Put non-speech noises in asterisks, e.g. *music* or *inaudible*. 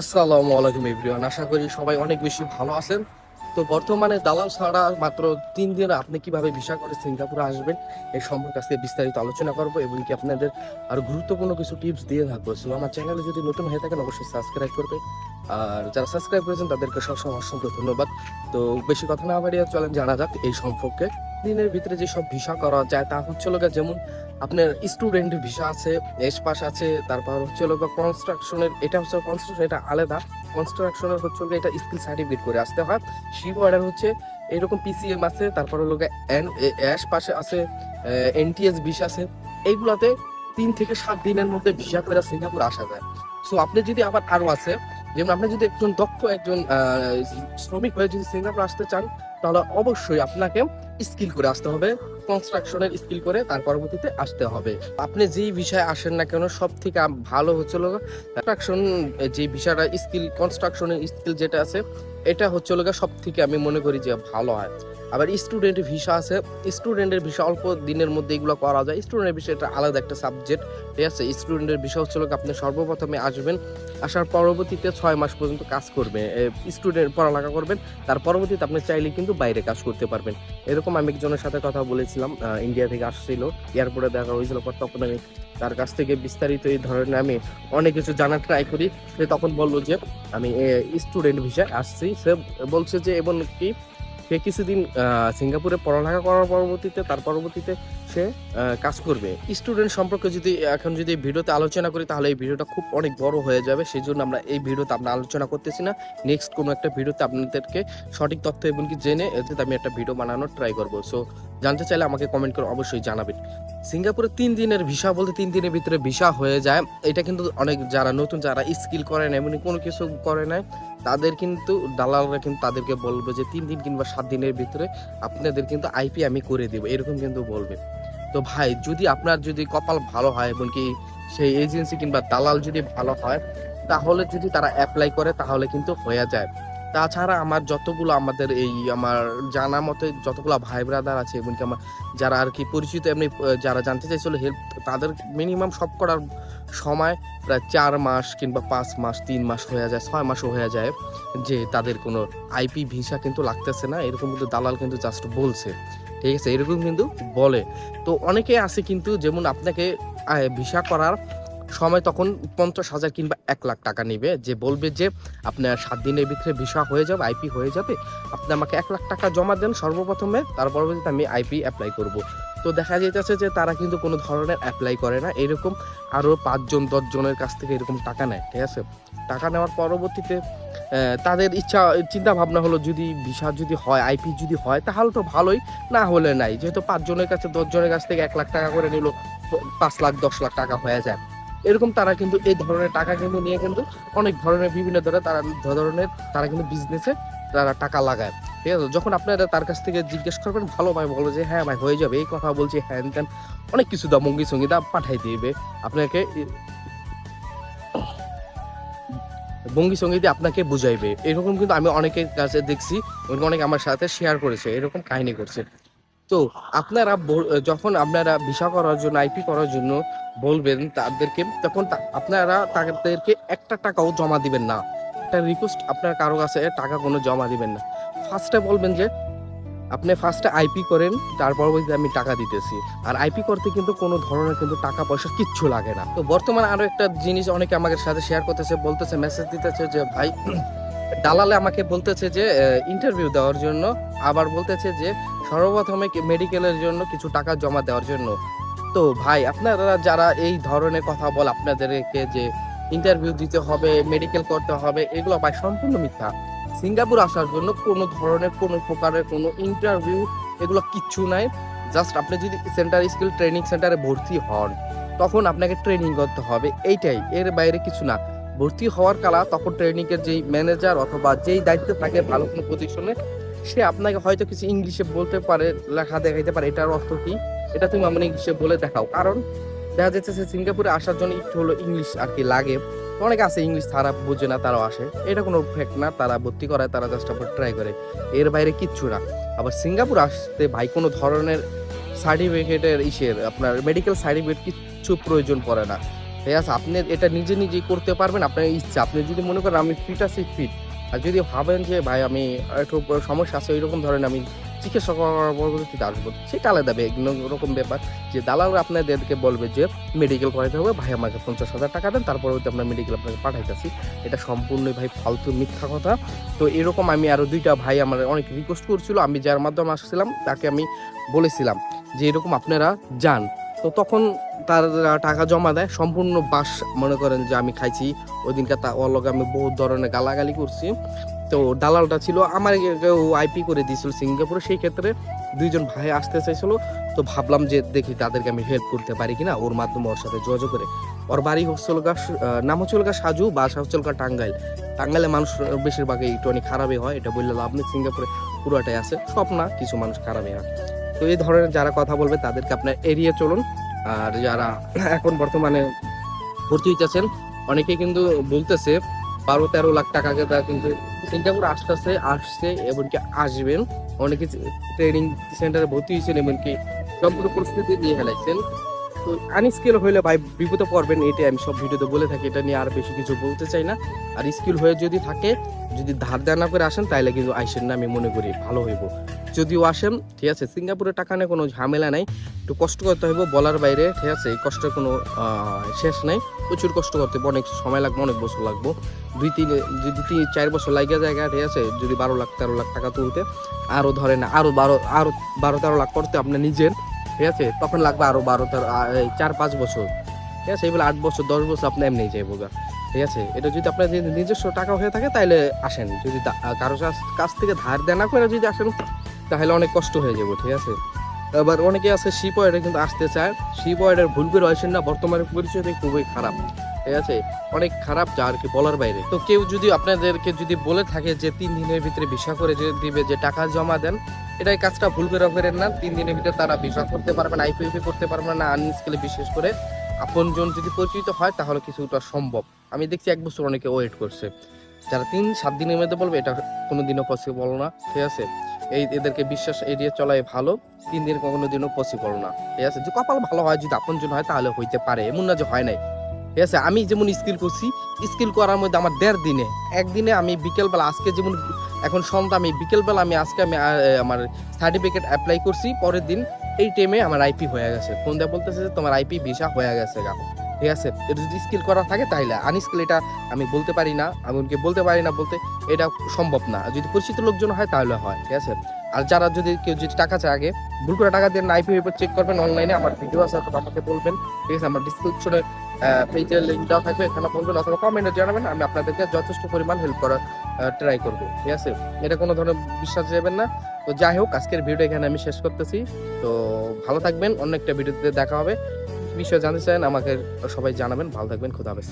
আসসালামু আলাইকুম এভরিওয়ান। আশা করি সবাই অনেক বেশি ভালো আছেন। তো বর্তমানে দালাল ছাড়া মাত্র তিন দিন আপনি কীভাবে ভিসা করে সিঙ্গাপুরে আসবেন এই সম্পর্কে আজকে বিস্তারিত আলোচনা করব এবং কি আপনাদের আর গুরুত্বপূর্ণ কিছু টিপস দিয়ে থাকব। সো আমার চ্যানেলে যদি নতুন হয়ে থাকেন, অবশ্যই সাবস্ক্রাইব করবে আর যারা সাবস্ক্রাইব করেছেন, তাদেরকে সবসময় অসংখ্য ধন্যবাদ। তো বেশি কথা না বাড়িয়ে চলেন, জানা যাক এই সম্পর্কে। দিনের ভিতরে যে সব ভিসা করা যায়, তা হচ্ছে লোক যেমন আপনার স্টুডেন্ট ভিসা আছে এস পাস আছে, তারপর হচ্ছে লোক কনস্ট্রাকশনের এটা হচ্ছে কনস্ট্রাকশন এটা আলাদা। কনস্ট্রাকশনের হচ্ছে লোক এটা স্কিল সার্টিফিকেট করে আসতে হয়। সি বর্ডার হচ্ছে এরকম পিসিএম আছে, তারপর লোক এন অ্যাশ পাশে আছে এনটিএস ভিসা আছে, এইগুলাতে তিন থেকে সাত দিনের মধ্যে ভিসা করে সিঙ্গাপুর আসা যায়। সো আপনি যদি আবার আরও আছে, যেমন আপনি যদি একজন দক্ষ একজন শ্রমিক হয়ে যদি সিঙ্গাপুর আসতে চান তাহলে অবশ্যই আপনাকে স্কিল করে আসতে হবে কনস্ট্রাকশনের স্কিল করে তার পরবর্তীতে আসতে হবে। আপনি যেই বিষয়ে আসেন না কেন সব থেকে ভালো হচ্ছিল কনস্ট্রাকশন যে বিষয়টা, স্কিল কনস্ট্রাকশনের স্কিল যেটা আছে, এটা হচ্ছে সব থেকে আমি মনে করি যে ভালো হয়। আবার স্টুডেন্ট ভিসা আছে। স্টুডেন্টের ভিসা অল্প দিনের মধ্যে এগুলো করা যায়। স্টুডেন্টের বিষয় এটা আলাদা একটা সাবজেক্ট ঠিক আছে? স্টুডেন্টের বিষয় হচ্ছে লোক আপনি সর্বপ্রথমে আসবেন, আসার পরবর্তীতে ছয় মাস পর্যন্ত কাজ করবে স্টুডেন্ট পড়ালেখা করবেন, তার পরবর্তীতে আপনি চাইলে কিন্তু বাইরে কাজ করতে পারবেন। এরকম আমি একজনের সাথে কথা বলেছিলাম ইন্ডিয়া থেকে আসছিল এয়ারপোর্টে দেখা হয়েছিল পর তখন আমি তার কাছ থেকে বিস্তারিত এই ধরনের আমি অনেক কিছু জানার ট্রাই করি। সে তখন বলল যে, আমি স্টুডেন্ট ভিসায় আসছি। সে বলছে যে এবং কি সে কিছুদিন সিঙ্গাপুরে পড়ালেখা করার পরবর্তীতে, তার পরবর্তীতে সে কাজ করবে। স্টুডেন্ট সম্পর্কে যদি, এখন যদি ভিডিওতে আলোচনা করি, তাহলে এই ভিডিওটা খুব অনেক বড় হয়ে যাবে। সেই জন্য আমরা এই ভিডিওতে আমরা আলোচনা করতেছি না। নেক্সট কোনো একটা ভিডিওতে আপনাদেরকে সঠিক তথ্য এবং কি জেনে আমি একটা ভিডিও বানানোর ট্রাই করব। সো জানতে চাইলে আমাকে কমেন্ট করে অবশ্যই জানাবেন। সিঙ্গাপুরে তিন দিনের ভিসা বলতে তিন দিনের ভিতরে ভিসা হয়ে যায়। এটা কিন্তু অনেক যারা নতুন, যারা স্কিল করে না এমনি কোনো কিছু করে নাই, তাদের কিন্তু দালালরা কিন্তু তাদেরকে বলবে যে তিন দিন কিংবা সাত দিনের ভিতরে আপনাদের কিন্তু আইপি আমি করে দেবো, এরকম কিন্তু বলবে। তো ভাই, যদি আপনার যদি কপাল ভালো হয় এবং কি সেই এজেন্সি কিংবা দালাল যদি ভালো হয়, তাহলে যদি তারা অ্যাপ্লাই করে, তাহলে কিন্তু হয়ে যায়। তাছাড়া আমার যতগুলো আমাদের এই আমার জানা মতে যতগুলো ভাই ব্রাদার আছে, এমনকি আমার যারা আর কি পরিচিত, এমনি যারা জানতে চাইছিল হেল্প তাদের মিনিমাম সব করার সময় প্রায় চার মাস কিংবা পাঁচ মাস, তিন মাস হয়ে যায়, ছয় মাসও হয়ে যায় যে তাদের কোনো আইপি ভিসা কিন্তু লাগতেছে না। এরকম কিন্তু দালাল কিন্তু জাস্ট বলছে। ঠিক আছে? এরকম কিন্তু বলে। তো অনেকে আছে কিন্তু যেমন আপনাকে ভিসা করার সময় তখন পঞ্চাশ হাজার কিংবা এক লাখ টাকা নেবে যে বলবে যে আপনার সাত দিনের ভিতরে ভিসা হয়ে যাবে আইপি হয়ে যাবে। আপনি আমাকে এক লাখ টাকা জমা দেন সর্বপ্রথমে, তার পরবর্তীতে আমি আইপি অ্যাপ্লাই করব। তো দেখা যাইতেছে যে তারা কিন্তু কোনো ধরনের অ্যাপ্লাই করে না। এরকম আরও পাঁচজন, দশজনের কাছ থেকে এরকম টাকা নেয়, ঠিক আছে? টাকা নেওয়ার পরবর্তীতে তাদের ইচ্ছা চিন্তা ভাবনা হলো যদি ভিসা যদি হয় আইপি যদি হয়, তাহলে তো ভালোই। না হলে নাই। যেহেতু পাঁচজনের কাছে, দশজনের কাছ থেকে এক লাখ টাকা করে নিল, পাঁচ লাখ, দশ লাখ টাকা হয়ে যায়। এরকম তারা কিন্তু এই ধরনের টাকা কিন্তু নিয়ে কিন্তু অনেক ধরনের বিভিন্ন ধরনের তারা ধরনের তারা কিন্তু বিজনেসে তারা টাকা লাগায়। ঠিক আছে? যখন আপনারা তার কাছ থেকে জিজ্ঞেস করবেন, ভালো ভাই বলবে যে হ্যাঁ ভাই, হয়ে যাবে। এই কথা বলছি, হ্যান ত্যান, অনেক কিছু দাম মঙ্গি সঙ্গী দাম পাঠাই দিবে। আপনাকে ভঙ্গি সঙ্গীতে আপনাকে বুঝাইবে। এরকম কিন্তু আমি অনেকের কাছে দেখছি, অনেক আমার সাথে শেয়ার করেছে, এরকম কাহিনী করছে। তো আপনারা যখন আপনারা ভিসা করার জন্য আইপি করার জন্য বলবেন তাদেরকে, তখন আপনারা তাদেরকে একটা টাকাও জমা দিবেন না। একটা রিকোয়েস্ট আপনার কারও কাছে, টাকা কোনো জমা দিবেন না। ফার্স্টে বলবেন যে, আপনি ফার্স্টে আইপি করেন, তার পরবর্তীতে আমি টাকা দিতেছি। আর আইপি করতে কিন্তু কোনো ধরনের কিন্তু টাকা পয়সা কিচ্ছু লাগে না। তো বর্তমানে আরও একটা জিনিস অনেকে আমাদের সাথে শেয়ার করতেছে, বলতেছে মেসেজ দিতেছে যে, ভাই, *clears throat* দালালে আমাকে বলতেছে যে ইন্টারভিউ দেওয়ার জন্য। আবার বলতেছে যে সর্বপ্রথমে মেডিকেলের জন্য কিছু টাকা জমা দেওয়ার জন্য। তো ভাই, আপনারা যারা এই ধরনের কথা বল আপনাদেরকে যে ইন্টারভিউ দিতে হবে মেডিকেল করতে হবে, এগুলো ভাই সম্পূর্ণ মিথ্যা। সিঙ্গাপুর আসার জন্য কোনো ধরনের, কোনো প্রকারের কোনো ইন্টারভিউ এগুলো কিচ্ছু নাই। জাস্ট আপনি যদি সেন্টার স্কিল ট্রেনিং সেন্টারে ভর্তি হন, তখন আপনাকে ট্রেনিং করতে হবে। এইটাই, এর বাইরে কিছু না। ভর্তি হওয়ার কালা তখন ট্রেনিং এর যেই ম্যানেজার অথবা যেই দায়িত্বে থাকে ভালো কোনো পজিশনে সে আপনাকে হয়তো কিছু ইংলিশে বলতে পারে, লেখা দেখাইতে পারে, এটার অর্থ কি? এটা তুমি আমার ইংলিশে বলে দেখাও। কারণ দেখা যাচ্ছে যে সিঙ্গাপুরে আসার জন্য একটু হলো ইংলিশ আর কি লাগে। অনেকে আছে ইংলিশ তারা বোঝে না, তারাও আসে। এটা কোনো ফ্যাক্ট না, তারা ভর্তি করায়, তারা জাস্ট আবার ট্রাই করে। এর বাইরে কিচ্ছু না। আবার সিঙ্গাপুর আসতে ভাই, কোনো ধরনের সার্টিফিকেটের ইসের আপনার মেডিকেল সার্টিফিকেট কিচ্ছু প্রয়োজন পড়ে না। ঠিক আছে আপনি এটা নিজে নিজেই করতে পারবেন, আপনার ইচ্ছা। আপনি যদি মনে করেন আমি ফিট আছি ফিট আর যদি ভাবেন যে, ভাই, আমি একটু সমস্যা আছে, ওইরকম ধরেন আমি চিকিৎসা করার পরবর্তীতে আসব, সেটা আলাদা রকম ব্যাপার। যে দালাল আপনাদেরকে বলবে যে মেডিকেল করাইতে হবে, ভাই, আমাকে পঞ্চাশ হাজার টাকা দেন, তারপরে হয়তো আমরা মেডিকেল আপনাকে পাঠাইতেছি। এটা সম্পূর্ণই, ভাই, ফালতু মিথ্যা কথা। তো এরকম আমি আরও দুইটা ভাই আমার অনেক রিকোয়েস্ট করছিল, আমি যার মাধ্যমে আসছিলাম, তাকে আমি বলেছিলাম যে, এরকম আপনারা যান। তো তখন তার টাকা জমা দেয়। সম্পূর্ণ বাস মনে করেন যে আমি খাইছি। ওই দিনকার তা ওর লগে আমি বহুত ধরনের গালাগালি করছি। তো দালালটা ছিল, আমার কেউ আইপি করে দিয়েছিল সিঙ্গাপুরে। সেই ক্ষেত্রে দুইজন ভাই আসতে চাইছিল। তো ভাবলাম যে দেখি তাদেরকে আমি হেল্প করতে পারি কিনা ওর মাধ্যমে ওর সাথে যোগাযোগ করে। ওর বাড়ি হচ্ছিল গা নাম হচ্ছিল গা সাজু, বাসা হচ্ছিল গা টাঙ্গাইল। টাঙ্গাইলে মানুষ বেশিরভাগই একটু অনেক খারাপই হয়, এটা বললে লাভ নেই। সিঙ্গাপুরে পুরোটাই আছে সব না কিছু মানুষ খারাপই হয়। তো এই ধরনের যারা কথা বলবে, তাদেরকে আপনার এড়িয়ে চলুন। আর যারা এখন বর্তমানে ভর্তি হইতেছেন অনেকে কিন্তু বলতেছে, বারো তেরো লাখ টাকা তারা কিন্তু সিঙ্গাপুর আসতেছে, আসছে, এমনকি আসবেন। অনেকে ট্রেনিং সেন্টারে ভর্তি হয়েছেন, এমনকি সম্পূর্ণ পরিস্থিতি দিয়ে ফেলাইছেন। আনস্কিল হইলে ভাই বিপদে পড়বেন, এটাই আমি সব ভিডিওতে বলে থাকি, এটা নিয়ে আর বেশি কিছু বলতে চাই না। আর স্কিল হয়ে যদি থাকে, যদি ধার দেনা করে আসেন তাহলে কিন্তু আইসেন না, আমি মনে করি ভালো হইব। যদিও আসেন, ঠিক আছে, সিঙ্গাপুরে টাকা নিয়ে কোনো ঝামেলা নাই, একটু কষ্ট করতে হইব বলার বাইরে, ঠিক আছে, এই কষ্টের কোনো শেষ নাই। প্রচুর কষ্ট করতে হবে অনেক সময় লাগবে, অনেক বছর লাগবো। দুই তিন যদি তিন চার বছর লাগিয়ে জায়গা ঠিক আছে, যদি বারো লাখ তেরো লাখ টাকা তুলতে আরও ধরে না আরও বারো আরও বারো তেরো লাখ করতে আপনার নিজের ঠিক আছে? তখন লাগবে আরও বারো, তার চার, পাঁচ বছর। ঠিক আছে? এগুলো আট বছর, দশ বছর আপনি এমনি যাইবো গা। ঠিক আছে? এটা যদি আপনার যদি নিজস্ব টাকা হয়ে থাকে তাহলে আসেন। যদি কারও কাছ- থেকে ধার দেনা করে যদি আসেন, তাহলে অনেক কষ্ট হয়ে যাব ঠিক আছে? এবার অনেকে আছে শিপ কিন্তু আসতে চায়। শিপ ভুল করে আসেন না বর্তমানে পরিস্থিতি খুবই খারাপ। ঠিক আছে, অনেক খারাপ যা আর কি বলার বাইরে। তো কেউ যদি আপনাদেরকে যদি বলে থাকে যে তিন দিনের ভিতরে ভিসা করে যে দিবে, যে টাকা জমা দেন, এটাই কাজটা ভুল করে করেন না। তিন দিনের ভিতরে তারা ভিসা করতে পারবে না আইপিএফি করতে পারবে না, আনস্কেলে বিশেষ করে আপনজন যদি পরিচিত হয়, তাহলে কিছুটা সম্ভব। আমি দেখছি এক বছর অনেকে ওয়েট করছে। যারা তিন, সাত দিনের মধ্যে বলবে, এটা কোনোদিনও পসিবল না, ঠিক আছে? এই এদেরকে বিশ্বাস এড়িয়ে চলাই ভালো, তিন দিন কোনো দিনও পসিবল না, ঠিক আছে? যে কপাল ভালো হয়, যদি আপনজন হয়, তাহলে হইতে পারে, এমন না যে হয় নাই। ঠিক আছে? আমি যেমন স্কিল করছি স্কিল করার মধ্যে আমার দেড় দিনে। একদিনে আমি বিকেলবেলা, আজকে যেমন এখন সন্ধ্যা, আমি বিকেলবেলা আমি আজকে আমি আমার সার্টিফিকেট অ্যাপ্লাই করছি, পরের দিন এই টাইমে আমার আইপি হয়ে গেছে। ফোন দিয়ে বলতেছে যে তোমার আইপি ভিসা হয়ে গেছে গা। ঠিক আছে? এটা যদি স্কিল করা থাকে তাইলে আনস্কিল এটা আমি বলতে পারি না আমি এমনকি বলতে পারি না বলতে এটা সম্ভব না। যদি পরিচিত লোকজন হয় তাহলে হয়, ঠিক আছে? আর যারা যদি কেউ যদি টাকা চায় আগে, ভুল করে টাকা দিয়ে আইপি চেক করবেন অনলাইনে আমার ভিডিও আছে আমাকে বলবেন, ঠিক আছে? আমার ডিসক্রিপশনে পেজের লিঙ্ক থাকবে, এখানে বলবেন অথবা কমেন্টে জানাবেন, আমি আপনাদেরকে যথেষ্ট পরিমাণ হেল্প করার ট্রাই করব, ঠিক আছে? এটা কোনো ধরনের বিশ্বাস যাবেন না। তো যাই হোক, আজকের ভিডিও এখানে আমি শেষ করতেছি। তো ভালো থাকবেন, অন্য একটা ভিডিওতে দেখা হবে। বিষয়ে জানতে চান আমাকে সবাই জানাবেন। ভালো থাকবেন, খুদা হাফেজ।